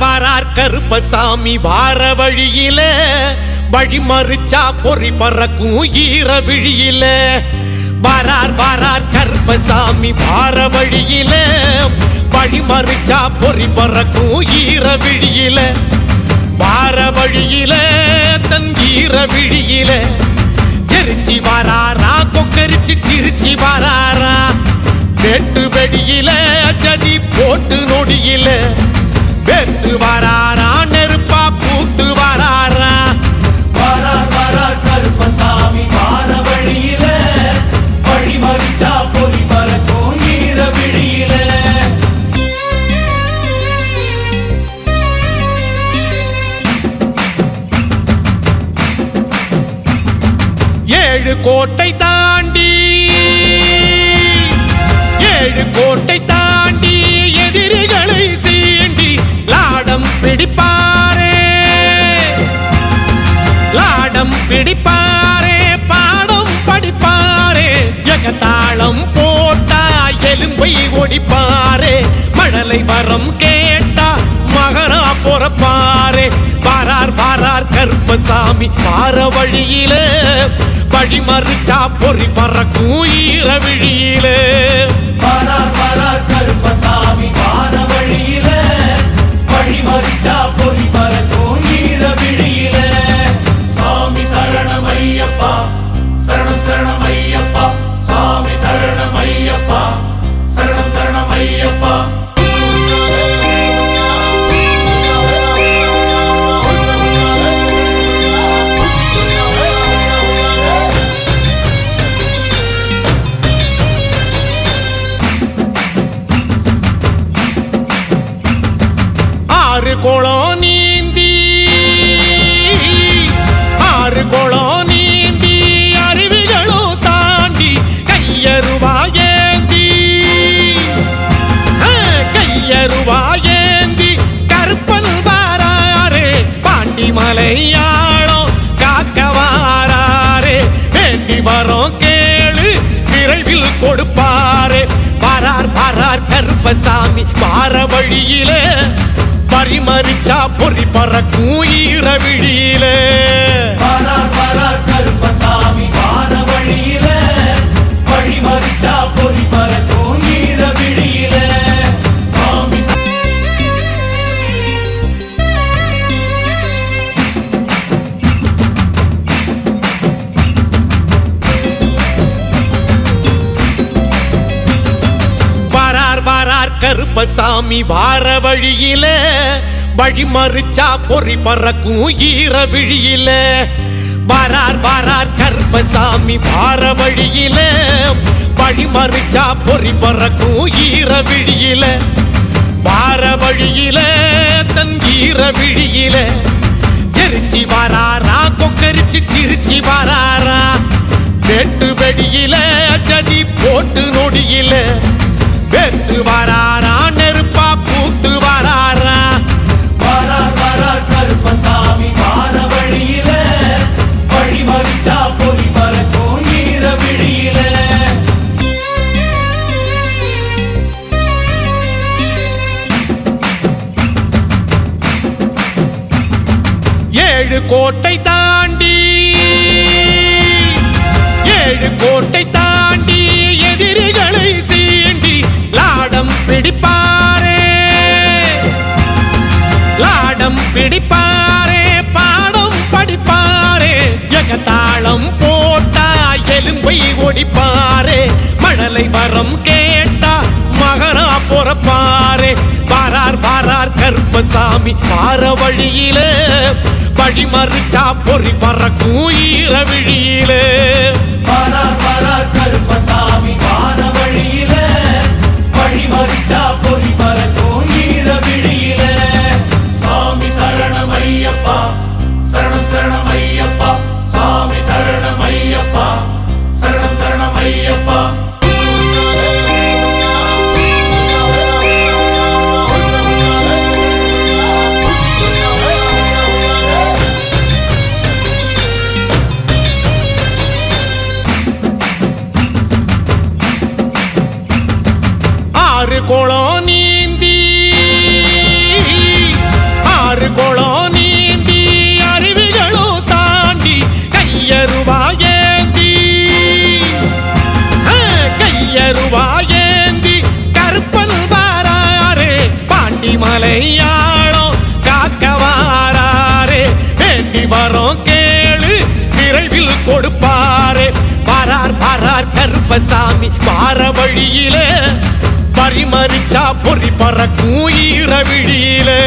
கருப்பசாமி வார வழியில வழி மறிச்சா பொறி பறக்கும் ஈர விழியில. வாரார் வாரார் கருப்பசாமி வார வழியில வழி மறிச்சா பொறி பறக்கும் ஈர விழியில. வார வழியில தன் ஈர விழியில. எரிச்சி வாராரா கொக்கரிச்சு சிரிச்சி வாராரா. வெட்டு வெடியில ஜதி போட்டு நொடியில. வெத்து வாராரா நெருப்பா பூத்து வாராரா? வாரார் வாரார் கருப்பசாமி வார வழியில. வழி மறிச்சா பொறி பறக்கும் ஈர விழியில. ஏழு கோட்டை தாண்டி பிடிப்பாரே பாடம் படிப்பாரே எகத்தாளம் போட்டா எலும்பை ஒடிப்பாரே மழலை வரம் கேட்டா மகனா பொறப்பாரே வாரார் வாரார் கருப்பசாமி வார வழியில வழி மறுச்சா பொறி பறக்கும் ஈர விழியில. வாரார் வாரார் கருப்பசாமி வார வழியில. குளம் நீந்தி ஆறு குளம் நீந்தி அருவிகளும் தாண்டி கையருவாயேந்தி ஆ, கையருவாயேந்தி கருப்பன் வாராரே பாண்டி மலையாளம் காக்க வாராரே வேண்டி வரோம் கேளு விரைவில் கொடுப்பாரே. வாரார் வாரார் கருப்பசாமி வார வழியிலே பரிமறிச்சா பொறி பறக்கும் ஈரவிழியிலே. கருப்பசாமி. கருப்பசாமி வார வழியில வழி மறிச்சா பொறி பறக்கும் ஈர விழியில. வாரார் வாரார் கருப்பசாமி வார வழியில வழி மறிச்சா பொறி பறக்கும் ஈர விழியில. வார வழியில தன் ஈர விழியில. எரிச்சி வாராரா கொக்கரிச்சு சிரிச்சி வாராரா. வெட்டு வெடியில ஜதி போட்டு நொடியில. வெத்து வாராரா ஏழு கோட்டை தாண்டி ஏழு கோட்டை தாண்டி எதிரிகளை சீண்டி லாடம் பிடிப்பாரே. லாடம் பிடிப்பாரே பாடம் படிப்பாரே. எகத்தாளம் போட்டா எலும்பை ஒடிப்பாரே. மழலை வரம் கேட்டா மகனா பொறப்பாரே. பாரார் பாரார் கருப்பசாமி பார வழியில வழி மறிச்சா பொறி பறக்கும் ஈர விழியில. வாரார் வாரார் கருப்பசாமி வார வழியில வழி மறிச்சா பொறி பறக்கும் ஈர விழியில. சாமி சரணம் ஐயப்பா சரணம் சரணம் ஆறு குளம் நீந்தி. ஆறு குளம் நீந்தி அருவிகளும் தாண்டி கையருவா ஏந்தி. கையருவா ஏந்தி கருப்பன் வாராரே பாண்டி மலையாளம் காக்க வாராரே வேண்டி வரோம் கேளு விரைவில் கொடுப்பாரே. பாரார் பாரார் கருப்பசாமி வார வழியிலே பரிமரிச்சா பொறி பறக்கும் ஈர விழியிலே